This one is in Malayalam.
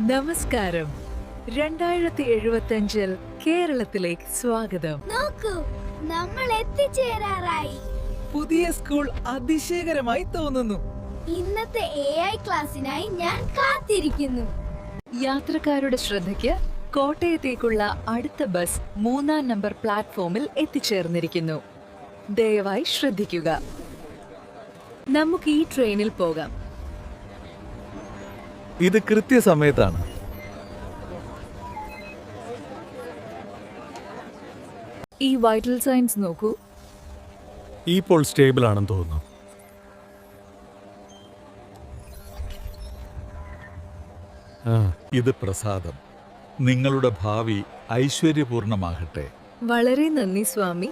നമസ്കാരം. രണ്ടായിരത്തി എഴുപത്തഞ്ചിൽ കേരളത്തിലേക്ക് സ്വാഗതം. നോക്കൂ നമ്മൾ എത്തിച്ചേരാറായി. പുതിയ സ്കൂൾ അതിശയകരമായി തോന്നുന്നു. ഇന്നത്തെ എ ഐ ക്ലാസ്സിനായി ഞാൻ കാത്തിരിക്കുന്നു. യാത്രക്കാരുടെ ശ്രദ്ധയ്ക്ക് കോട്ടയത്തേക്കുള്ള അടുത്ത ബസ് മൂന്നാം നമ്പർ പ്ലാറ്റ്ഫോമിൽ എത്തിച്ചേർന്നിരിക്കുന്നു. ദയവായി ശ്രദ്ധിക്കുക. നമുക്ക് ഈ ട്രെയിനിൽ പോകാം. ഇത് കൃത്യസമയത്താണ്. ഈ വൈറ്റൽ സയൻസ് നോക്കൂ. ഇപ്പോൾ സ്റ്റേബിൾ ആണെന്ന് തോന്നുന്നു. ഇത് പ്രസാദം. നിങ്ങളുടെ ഭാവി ഐശ്വര്യപൂർണമാകട്ടെ. വളരെ നന്ദി സ്വാമി.